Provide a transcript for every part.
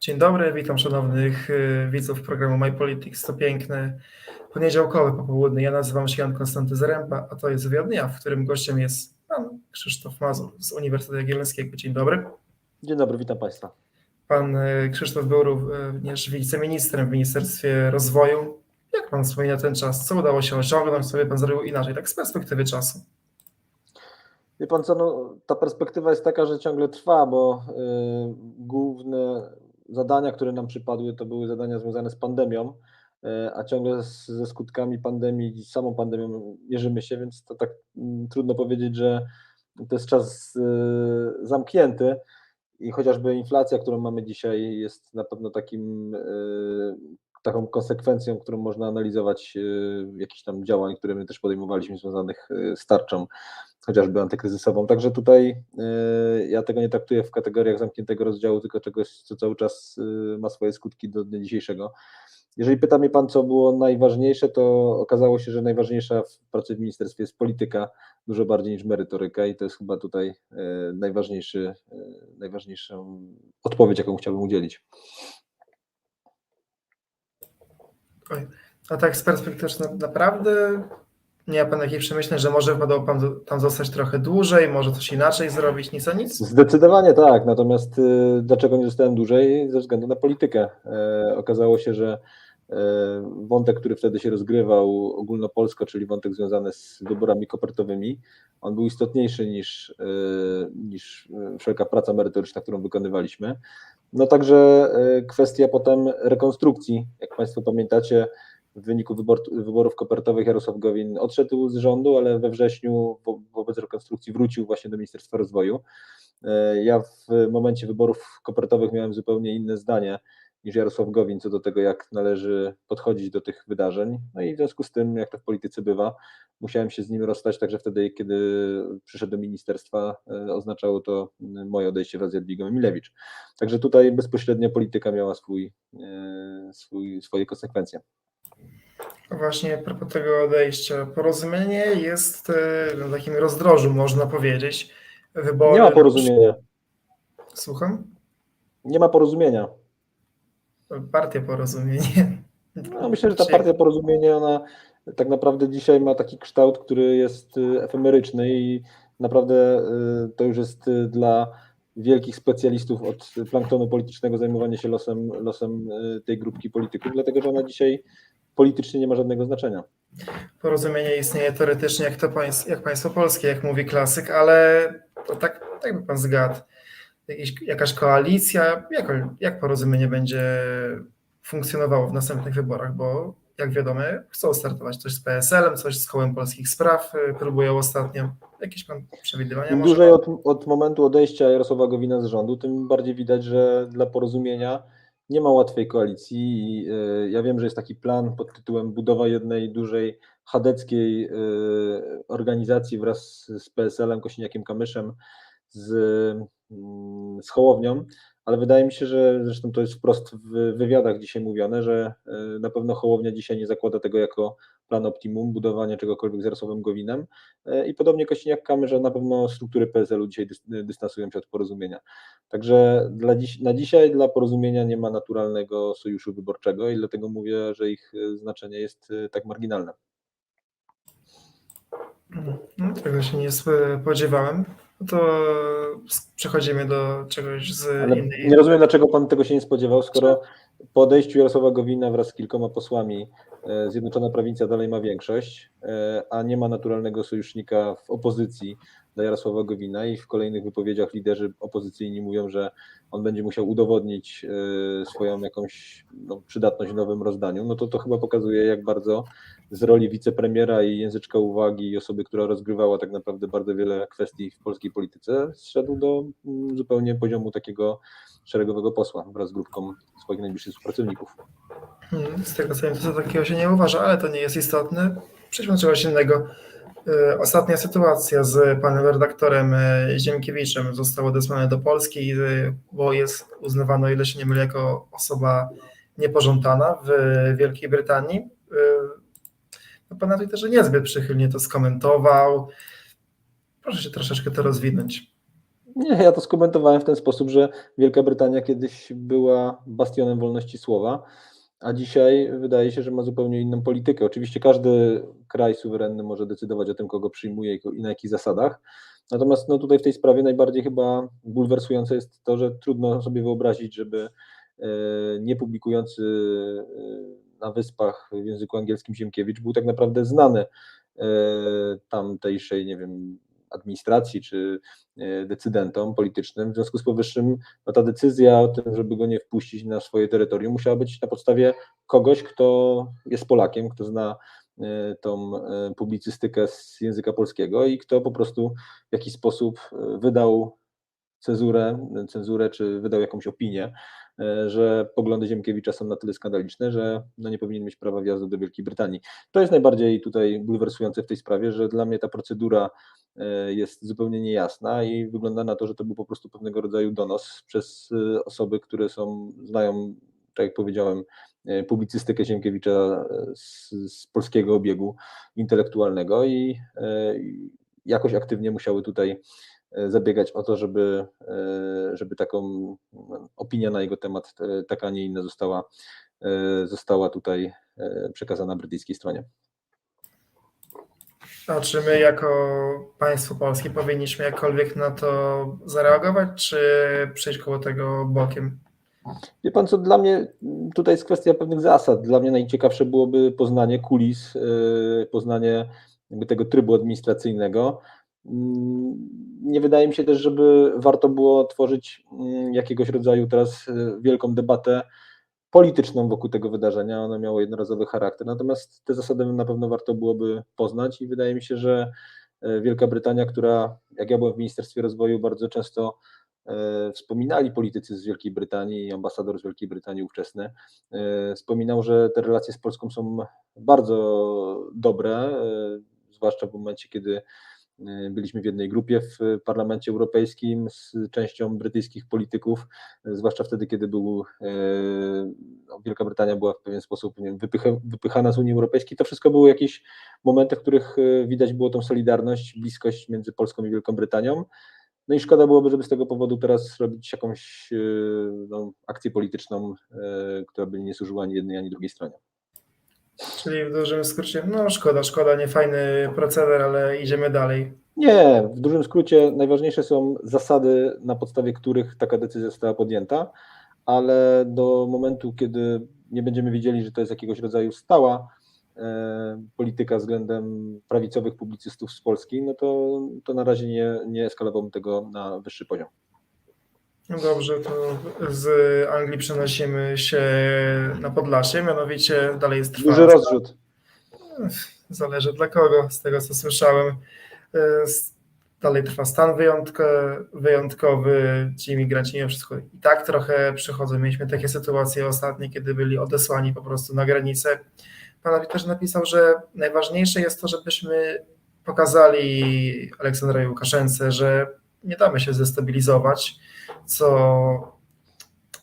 Dzień dobry, witam szanownych y, widzów programu My Politics. To piękny poniedziałkowy popołudnie. Ja nazywam się Jan Konstanty Zaręba, a to jest Wywiad Dnia, w którym gościem jest pan Krzysztof Mazur z Uniwersytetu Jagiellońskiego. Dzień dobry. Dzień dobry, witam Państwa. Pan y, Krzysztof był również wiceministrem w Ministerstwie Rozwoju. Jak pan wspomina ten czas? Co udało się osiągnąć? Co by pan zrobił inaczej, tak z perspektywy czasu? Wie Pan co, no, ta perspektywa jest taka, że ciągle trwa, bo y, główne zadania, które nam przypadły, to były zadania związane z pandemią, y, a ciągle z, ze skutkami pandemii, z samą pandemią mierzymy się, więc to tak y, trudno powiedzieć, że to jest czas y, zamknięty i chociażby inflacja, którą mamy dzisiaj, jest na pewno takim y, taką konsekwencją, którą można analizować y, jakichś tam działań, które my też podejmowaliśmy związanych y, z tarczą, chociażby antykryzysową. Także tutaj y, ja tego nie traktuję w kategoriach zamkniętego rozdziału, tylko czegoś, co cały czas ma swoje skutki do dnia dzisiejszego. Jeżeli pyta mnie Pan, co było najważniejsze, to okazało się, że najważniejsza w pracy w ministerstwie jest polityka dużo bardziej niż merytoryka i to jest chyba tutaj najważniejszy, najważniejszą odpowiedź, jaką chciałbym udzielić. Oj. A tak z perspektywy na, naprawdę nie ma Pan jakiej przemyśleń, że może wypadało Pan tam zostać trochę dłużej, może coś inaczej zrobić, nic a nic? Zdecydowanie tak, natomiast y, dlaczego nie zostałem dłużej? Ze względu na politykę. E, okazało się, że e, wątek, który wtedy się rozgrywał ogólnopolsko, czyli wątek związany z wyborami kopertowymi, on był istotniejszy niż, e, niż wszelka praca merytoryczna, którą wykonywaliśmy. No także e, kwestia potem rekonstrukcji, jak Państwo pamiętacie, w wyniku wybor, wyborów kopertowych Jarosław Gowin odszedł z rządu, ale we wrześniu wo, wobec rekonstrukcji wrócił właśnie do Ministerstwa Rozwoju. E, ja w momencie wyborów kopertowych miałem zupełnie inne zdanie niż Jarosław Gowin co do tego, jak należy podchodzić do tych wydarzeń. No i w związku z tym, jak to w polityce bywa, musiałem się z nim rozstać, także wtedy, kiedy przyszedł do ministerstwa, e, oznaczało to moje odejście wraz z Jadwigą Emilewicz. Także tutaj bezpośrednio polityka miała swój, e, swój, swoje konsekwencje. Właśnie a propos tego odejścia, porozumienie jest e, na takim rozdrożu, można powiedzieć. Wybory... Nie ma porozumienia. Słucham? Nie ma porozumienia. Partia Porozumienie. No, myślę, że ta partia Porozumienie, ona tak naprawdę dzisiaj ma taki kształt, który jest y, efemeryczny i naprawdę y, to już jest y, dla wielkich specjalistów od planktonu politycznego zajmowanie się losem, losem tej grupki polityków, dlatego że ona dzisiaj politycznie nie ma żadnego znaczenia. Porozumienie istnieje teoretycznie jak, to państw, jak państwo polskie, jak mówi klasyk, ale to tak, tak by pan zgadł. Jakaś koalicja, jak, jak porozumienie będzie funkcjonowało w następnych wyborach, bo jak wiadomo, chcą startować coś z PSL-em, coś z kołem polskich spraw, próbują ostatnio. Jakieś przewidywania? Im dłużej od, od momentu odejścia Jarosława Gowina z rządu, tym bardziej widać, że dla porozumienia nie ma łatwej koalicji. I, y, ja wiem, że jest taki plan pod tytułem budowa jednej dużej chadeckiej y, organizacji wraz z PSL-em, Kosiniakiem Kamyszem, z, z Hołownią, ale wydaje mi się, że zresztą to jest wprost w wywiadach dzisiaj mówione, że e, na pewno Hołownia dzisiaj nie zakłada tego jako plan optimum, budowania czegokolwiek z Jarosławem Gowinem e, i podobnie Kośniak-Kamysz, że na pewno struktury PSL-u dzisiaj dystansują się od porozumienia. Także dla dziś, na dzisiaj dla porozumienia nie ma naturalnego sojuszu wyborczego i dlatego mówię, że ich e, znaczenie jest tak marginalne. No, tego się nie spodziewałem. No to przechodzimy do czegoś z Ale innej. Nie rozumiem, dlaczego pan tego się nie spodziewał, skoro po odejściu Jarosława Gowina wraz z kilkoma posłami e, Zjednoczona Prowincja dalej ma większość, e, a nie ma naturalnego sojusznika w opozycji dla Jarosława Gowina i w kolejnych wypowiedziach liderzy opozycyjni mówią, że on będzie musiał udowodnić e, swoją jakąś no, przydatność w nowym rozdaniu, no to to chyba pokazuje, jak bardzo z roli wicepremiera i języczka uwagi i osoby, która rozgrywała tak naprawdę bardzo wiele kwestii w polskiej polityce, zszedł do mm, zupełnie poziomu takiego szeregowego posła wraz z grupką swoich najbliższych współpracowników. Hmm, Z tego co wiem, to takiego się nie uważa, ale to nie jest istotne. Przejdźmy do czegoś innego. E, Ostatnia sytuacja z panem redaktorem e, Ziemkiewiczem została odesłana do Polski, e, bo jest uznawano, o ile się nie mylę, jako osoba niepożądana w Wielkiej Brytanii. No, pan na Twitterze niezbyt przychylnie to skomentował. Proszę się troszeczkę to rozwinąć. Nie, ja to skomentowałem w ten sposób, że Wielka Brytania kiedyś była bastionem wolności słowa, a dzisiaj wydaje się, że ma zupełnie inną politykę. Oczywiście każdy kraj suwerenny może decydować o tym, kogo przyjmuje i na jakich zasadach. Natomiast no, tutaj w tej sprawie najbardziej chyba bulwersujące jest to, że trudno sobie wyobrazić, żeby e, nie publikujący e, na wyspach w języku angielskim Ziemkiewicz był tak naprawdę znany e, tamtejszej, nie wiem, administracji czy e, decydentom politycznym. W związku z powyższym no, ta decyzja o tym, żeby go nie wpuścić na swoje terytorium, musiała być na podstawie kogoś, kto jest Polakiem, kto zna e, tą e, publicystykę z języka polskiego i kto po prostu w jakiś sposób wydał cezurę, cenzurę czy wydał jakąś opinię, że poglądy Ziemkiewicza są na tyle skandaliczne, że no nie powinien mieć prawa wjazdu do Wielkiej Brytanii. To jest najbardziej tutaj bulwersujące w tej sprawie, że dla mnie ta procedura jest zupełnie niejasna i wygląda na to, że to był po prostu pewnego rodzaju donos przez e, osoby, które są, znają, tak jak powiedziałem, e, publicystykę Ziemkiewicza e, z, z polskiego obiegu intelektualnego i e, jakoś aktywnie musiały tutaj e, zabiegać o to, żeby, e, żeby taką mm, opinia na jego temat, e, taka, a nie inna została, e, została tutaj e, przekazana brytyjskiej stronie. Czy my jako państwo polskie powinniśmy jakkolwiek na to zareagować, czy przejść koło tego bokiem? Wie pan co, dla mnie tutaj jest kwestia pewnych zasad. Dla mnie najciekawsze byłoby poznanie kulis, e, poznanie tego trybu administracyjnego. Mm, Nie wydaje mi się też, żeby warto było tworzyć mm, jakiegoś rodzaju teraz e, wielką debatę polityczną wokół tego wydarzenia. Ono miało jednorazowy charakter, natomiast te zasady na pewno warto byłoby poznać i wydaje mi się, że e, Wielka Brytania, która, jak ja byłem w Ministerstwie Rozwoju, bardzo często e, wspominali politycy z Wielkiej Brytanii i ambasador z Wielkiej Brytanii ówczesny, e, wspominał, że te relacje z Polską są bardzo dobre, zwłaszcza w momencie, kiedy byliśmy w jednej grupie w Parlamencie Europejskim z częścią brytyjskich polityków, e, zwłaszcza wtedy, kiedy był, e, no, Wielka Brytania była w pewien sposób wiem, wypycha, wypychana z Unii Europejskiej. To wszystko były jakieś momenty, w których e, widać było tą solidarność, bliskość między Polską i Wielką Brytanią. No i szkoda byłoby, żeby z tego powodu teraz robić jakąś e, no, akcję polityczną, e, która by nie służyła ani jednej, ani drugiej stronie. Czyli w dużym skrócie, no szkoda, szkoda, niefajny proceder, ale idziemy dalej. Nie, w dużym skrócie najważniejsze są zasady, na podstawie których taka decyzja została podjęta, ale do momentu, kiedy nie będziemy wiedzieli, że to jest jakiegoś rodzaju stała e, polityka względem prawicowych publicystów z Polski, no to, to na razie nie, nie eskalowałbym tego na wyższy poziom. No dobrze, to z Anglii przenosimy się na Podlasie, mianowicie dalej jest Duży trwająca rozrzut. Zależy dla kogo, z tego co słyszałem. E, Dalej trwa stan wyjątko- wyjątkowy, ci imigranci mimo wszystko i tak trochę przychodzą. Mieliśmy takie sytuacje ostatnie, kiedy byli odesłani po prostu na granicę. Pan też napisał, że najważniejsze jest to, żebyśmy pokazali Aleksandrowi Łukaszence, że nie damy się zestabilizować, co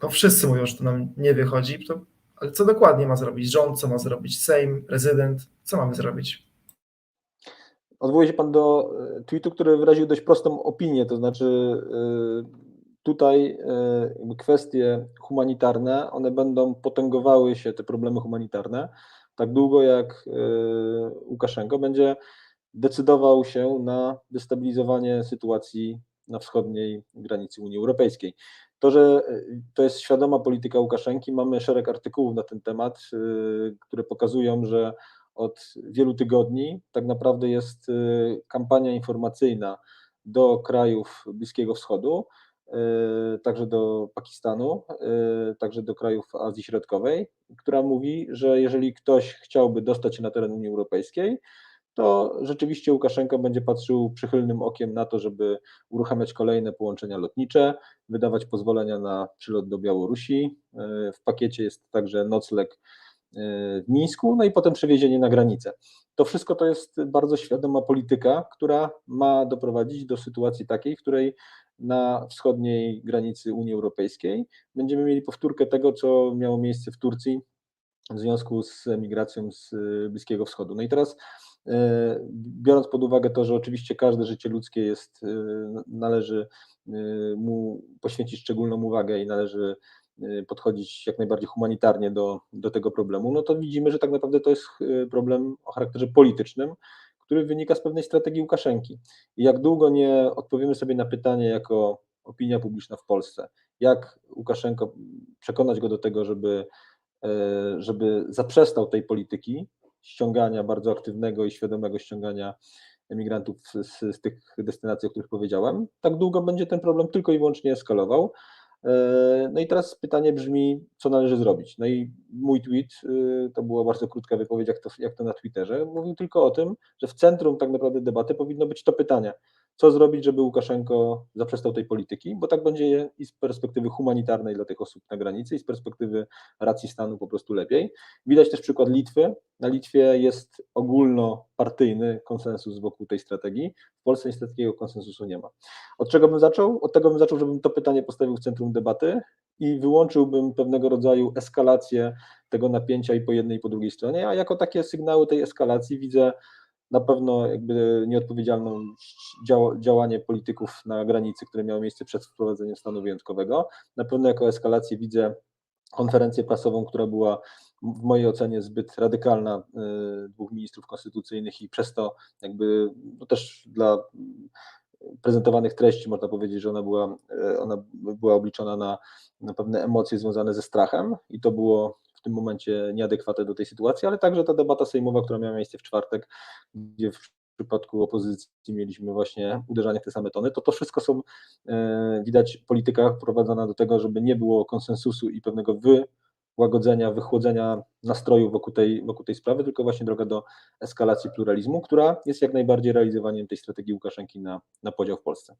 bo wszyscy mówią, że to nam nie wychodzi, to, ale co dokładnie ma zrobić rząd, co ma zrobić Sejm, prezydent, co mamy zrobić? Odwołuje się Pan do e, tweetu, który wyraził dość prostą opinię, to znaczy e, tutaj e, kwestie humanitarne, one będą potęgowały się, te problemy humanitarne, tak długo jak Łukaszenko będzie decydował się na destabilizowanie sytuacji na wschodniej granicy Unii Europejskiej. To, że e, to jest świadoma polityka Łukaszenki, mamy szereg artykułów na ten temat, e, które pokazują, że od wielu tygodni tak naprawdę jest y, kampania informacyjna do krajów Bliskiego Wschodu, także do Pakistanu, także do krajów Azji Środkowej, która mówi, że jeżeli ktoś chciałby dostać się na teren Unii Europejskiej, to rzeczywiście Łukaszenko będzie patrzył przychylnym okiem na to, żeby uruchamiać kolejne połączenia lotnicze, wydawać pozwolenia na przylot do Białorusi. Y, W pakiecie jest także nocleg w Mińsku, no i potem przewiezienie na granicę. To wszystko to jest bardzo świadoma polityka, która ma doprowadzić do sytuacji takiej, w której na wschodniej granicy Unii Europejskiej będziemy mieli powtórkę tego, co miało miejsce w Turcji w związku z emigracją z Bliskiego Wschodu. No i teraz e, biorąc pod uwagę to, że oczywiście każde życie ludzkie jest, e, należy mu poświęcić szczególną uwagę i należy y, podchodzić jak najbardziej humanitarnie do, do tego problemu, no to widzimy, że tak naprawdę to jest y, problem o charakterze politycznym, który wynika z pewnej strategii Łukaszenki. I jak długo nie odpowiemy sobie na pytanie jako opinia publiczna w Polsce, jak Łukaszenko przekonać go do tego, żeby, e, żeby zaprzestał tej polityki ściągania bardzo aktywnego i świadomego ściągania emigrantów z, z, tych destynacji, o których powiedziałem, tak długo będzie ten problem tylko i wyłącznie eskalował. E, No i teraz pytanie brzmi, co należy zrobić? No i mój tweet, y, to była bardzo krótka wypowiedź, jak to, jak to na Twitterze, mówił tylko o tym, że w centrum tak naprawdę debaty powinno być to pytanie, co zrobić, żeby Łukaszenko zaprzestał tej polityki, bo tak będzie i z perspektywy humanitarnej dla tych osób na granicy, i z perspektywy racji stanu po prostu lepiej. Widać też przykład Litwy. Na Litwie jest ogólnopartyjny konsensus wokół tej strategii. W Polsce niestety takiego konsensusu nie ma. Od czego bym zaczął? Od tego bym zaczął, żebym to pytanie postawił w centrum debaty i wyłączyłbym pewnego rodzaju eskalację tego napięcia i po jednej i po drugiej stronie, a jako takie sygnały tej eskalacji widzę na pewno jakby nieodpowiedzialną dział, działanie polityków na granicy, które miało miejsce przed wprowadzeniem stanu wyjątkowego. Na pewno jako eskalację widzę konferencję prasową, która była w mojej ocenie zbyt radykalna y, dwóch ministrów konstytucyjnych i przez to jakby no też dla prezentowanych treści można powiedzieć, że ona była, y, ona była obliczona na, na pewne emocje związane ze strachem i to było tym momencie nieadekwatne do tej sytuacji, ale także ta debata sejmowa, która miała miejsce w czwartek, gdzie w przypadku opozycji mieliśmy właśnie uderzanie w te same tony, to to wszystko są, e, widać, polityka prowadzona do tego, żeby nie było konsensusu i pewnego wyłagodzenia, wychłodzenia nastroju wokół tej, wokół tej sprawy, tylko właśnie droga do eskalacji pluralizmu, która jest jak najbardziej realizowaniem tej strategii Łukaszenki na, na podział w Polsce.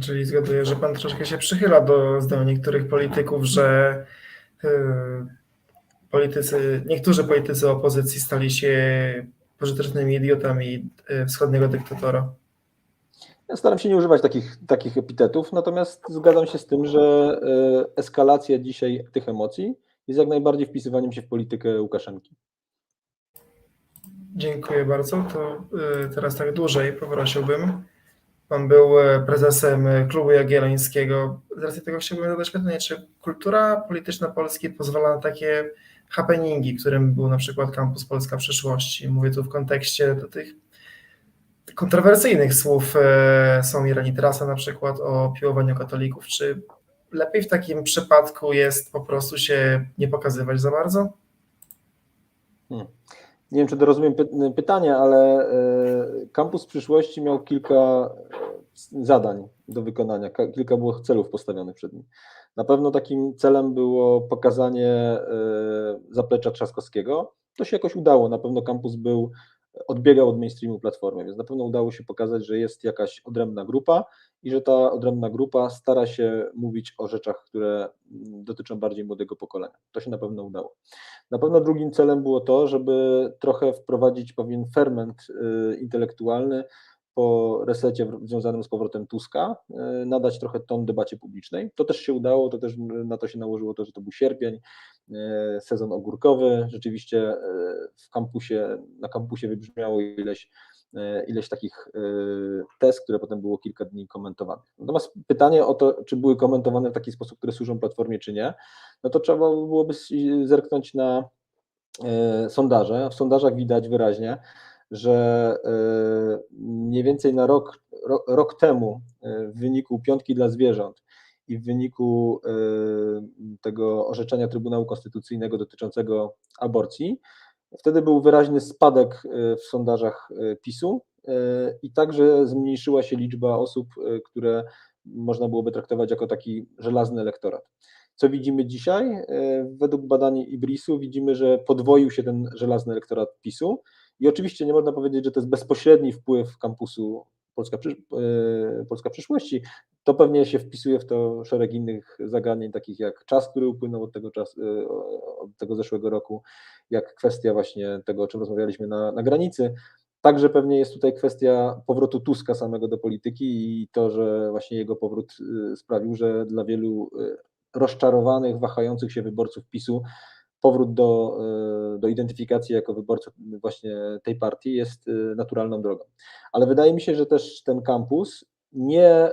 Czyli zgaduję, że pan troszkę się przychyla do zdań niektórych polityków, że politycy, niektórzy politycy opozycji stali się pożytecznymi idiotami y, wschodniego dyktatora. Ja staram się nie używać takich, takich epitetów, natomiast zgadzam się z tym, że e, eskalacja dzisiaj tych emocji jest jak najbardziej wpisywaniem się w politykę Łukaszenki. Dziękuję bardzo. To teraz tak dłużej poprosiłbym. Pan był y, prezesem klubu Jagiellońskiego. Z racji tego chciałbym zadać pytanie, czy kultura polityczna Polski pozwala na takie happeningi, którym był na przykład Kampus Polska Przyszłości. Mówię tu w kontekście do tych kontrowersyjnych słów e, Sławomira Nitrasa na przykład o piłowaniu katolików. Czy lepiej w takim przypadku jest po prostu się nie pokazywać za bardzo? Hmm. Nie wiem, czy dorozumiem py pytanie, ale e, Kampus Przyszłości miał kilka e, zadań do wykonania, kilka było celów postawionych przed nim. Na pewno takim celem było pokazanie zaplecza Trzaskowskiego. To się jakoś udało. Na pewno kampus był odbiegał od mainstreamu platformy, więc na pewno udało się pokazać, że jest jakaś odrębna grupa i że ta odrębna grupa stara się mówić o rzeczach, które dotyczą bardziej młodego pokolenia. To się na pewno udało. Na pewno drugim celem było to, żeby trochę wprowadzić pewien ferment y, intelektualny po resecie związanym z powrotem Tuska, y, nadać trochę ton debacie publicznej. To też się udało, to też na to się nałożyło to, że to był sierpień, y, sezon ogórkowy. Rzeczywiście y, w kampusie, na kampusie wybrzmiało ileś, ileś takich tez, które potem było kilka dni komentowanych. Natomiast pytanie o to, czy były komentowane w taki sposób, który służą Platformie, czy nie, no to trzeba byłoby zerknąć na sondaże. W sondażach widać wyraźnie, że mniej więcej na rok, rok temu w wyniku piątki dla zwierząt i w wyniku tego orzeczenia Trybunału Konstytucyjnego dotyczącego aborcji, wtedy był wyraźny spadek w sondażach PiSu i także zmniejszyła się liczba osób, które można byłoby traktować jako taki żelazny elektorat. Co widzimy dzisiaj? Według badań Ibrisu widzimy, że podwoił się ten żelazny elektorat PiSu. I oczywiście nie można powiedzieć, że to jest bezpośredni wpływ kampusu Polska, Polska Przyszłości. To pewnie się wpisuje w to szereg innych zagadnień, takich jak czas, który upłynął od tego, czasu, od tego zeszłego roku, jak kwestia właśnie tego, o czym rozmawialiśmy na, na granicy. Także pewnie jest tutaj kwestia powrotu Tuska samego do polityki i to, że właśnie jego powrót sprawił, że dla wielu rozczarowanych, wahających się wyborców PiSu powrót do, do identyfikacji jako wyborców właśnie tej partii jest naturalną drogą. Ale wydaje mi się, że też ten kampus nie,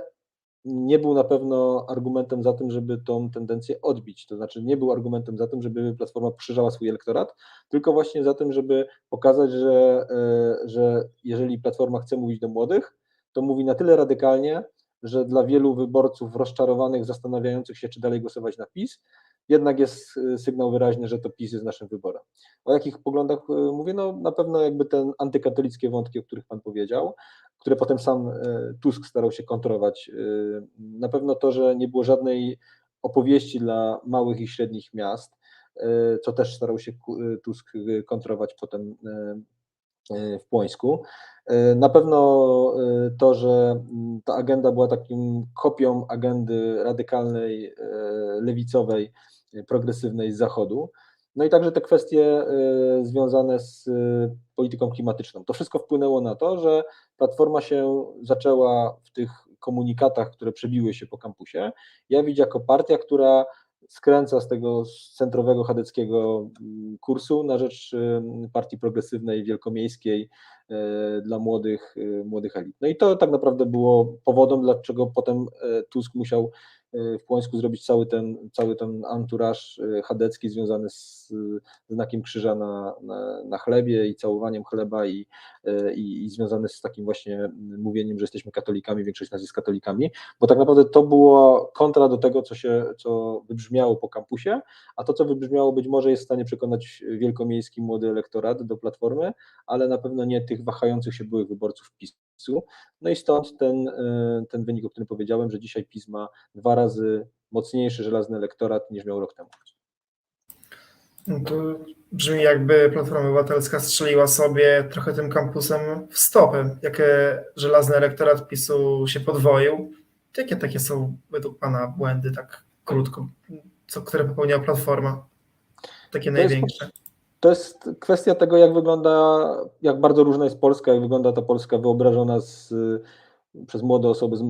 nie był na pewno argumentem za tym, żeby tą tendencję odbić. To znaczy nie był argumentem za tym, żeby Platforma poszerzała swój elektorat, tylko właśnie za tym, żeby pokazać, że, e, że jeżeli Platforma chce mówić do młodych, to mówi na tyle radykalnie, że dla wielu wyborców rozczarowanych, zastanawiających się, czy dalej głosować na PiS, jednak jest e, sygnał wyraźny, że to PiS jest naszym wyborem. O jakich poglądach e, mówię? No na pewno jakby ten antykatolickie wątki, o których Pan powiedział, które potem sam e, Tusk starał się kontrować. Na pewno to, że nie było żadnej opowieści dla małych i średnich miast, co też starał się Tusk kontrować potem w Płońsku. Na pewno to, że mm, ta agenda była takim kopią agendy radykalnej, lewicowej, progresywnej z Zachodu. No i także te kwestie e, związane z e, polityką klimatyczną. To wszystko wpłynęło na to, że Platforma się zaczęła w tych komunikatach, które przebiły się po kampusie, jawić jako partia, która skręca z tego centrowego chadeckiego mm, kursu na rzecz em, partii progresywnej, wielkomiejskiej dla młodych, młodych elit. No i to tak naprawdę było powodem, dlaczego potem Tusk musiał w Płońsku zrobić cały ten, cały ten anturaż e, chadecki związany z znakiem krzyża na, na, na chlebie i całowaniem chleba i, e, i, i związany z takim właśnie mówieniem, że jesteśmy katolikami, większość nas jest katolikami, bo tak naprawdę to było kontra do tego, co się, co wybrzmiało po kampusie, a to, co wybrzmiało być może jest w stanie przekonać wielkomiejski młody elektorat do Platformy, ale na pewno nie tych wahających się byłych wyborców PiSu. No i stąd ten, ten wynik, o którym powiedziałem, że dzisiaj PiS ma dwa razy mocniejszy żelazny elektorat niż miał rok temu. No to brzmi jakby Platforma Obywatelska strzeliła sobie trochę tym kampusem w stopę. Jakie żelazny elektorat PiSu się podwoił? Jakie takie są według Pana błędy, tak krótko, co, które popełniła Platforma? Takie To jest- największe. To jest kwestia tego, jak wygląda, jak bardzo różna jest Polska, jak wygląda ta Polska wyobrażona z, przez młode osoby z,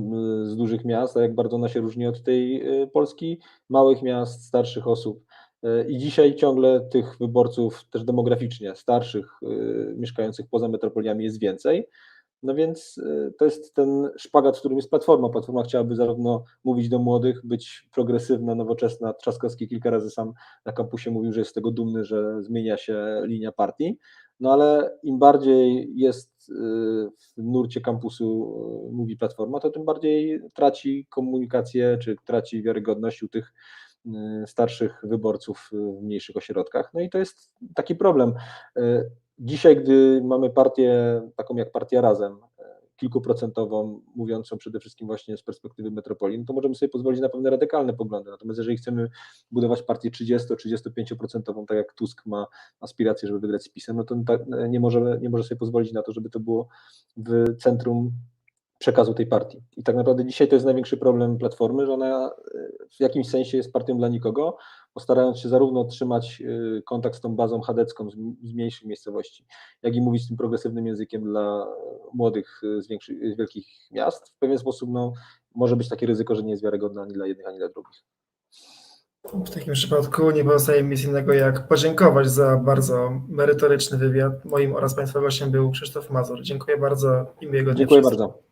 z dużych miast, a jak bardzo ona się różni od tej y, Polski małych miast, starszych osób. Y, I dzisiaj ciągle tych wyborców też demograficznie starszych, y, mieszkających poza metropoliami jest więcej. No więc y, to jest ten szpagat, w którym jest Platforma. Platforma chciałaby zarówno mówić do młodych, być progresywna, nowoczesna. Trzaskowski kilka razy sam na kampusie mówił, że jest z tego dumny, że zmienia się linia partii. No ale im bardziej jest y, w nurcie kampusu y, mówi Platforma, to tym bardziej traci komunikację, czy traci wiarygodność u tych starszych wyborców w mniejszych ośrodkach. No i to jest taki problem. Dzisiaj, gdy mamy partię taką jak Partia Razem, y, kilkuprocentową, mówiącą przede wszystkim właśnie z perspektywy metropolii, no to możemy sobie pozwolić na pewne radykalne poglądy. Natomiast jeżeli chcemy budować partię 30-35%, tak jak Tusk ma aspiracje, żeby wygrać z PiSem, no to tak, nie, może, nie może sobie pozwolić na to, żeby to było w centrum przekazu tej partii. I tak naprawdę dzisiaj to jest największy problem Platformy, że ona y, w jakimś sensie jest partią dla nikogo, bo starając się zarówno trzymać y, kontakt z tą bazą chadecką z, z mniejszych miejscowości, jak i mówić tym progresywnym językiem dla młodych y, z, większych, z wielkich miast, w pewien sposób no, może być takie ryzyko, że nie jest wiarygodna ani dla jednych, ani dla drugich. W takim przypadku nie pozostaje mi nic innego jak podziękować za bardzo merytoryczny wywiad. Moim oraz Państwa gościem był Krzysztof Mazur. Dziękuję bardzo i miłego dnia Dziękuję bardzo.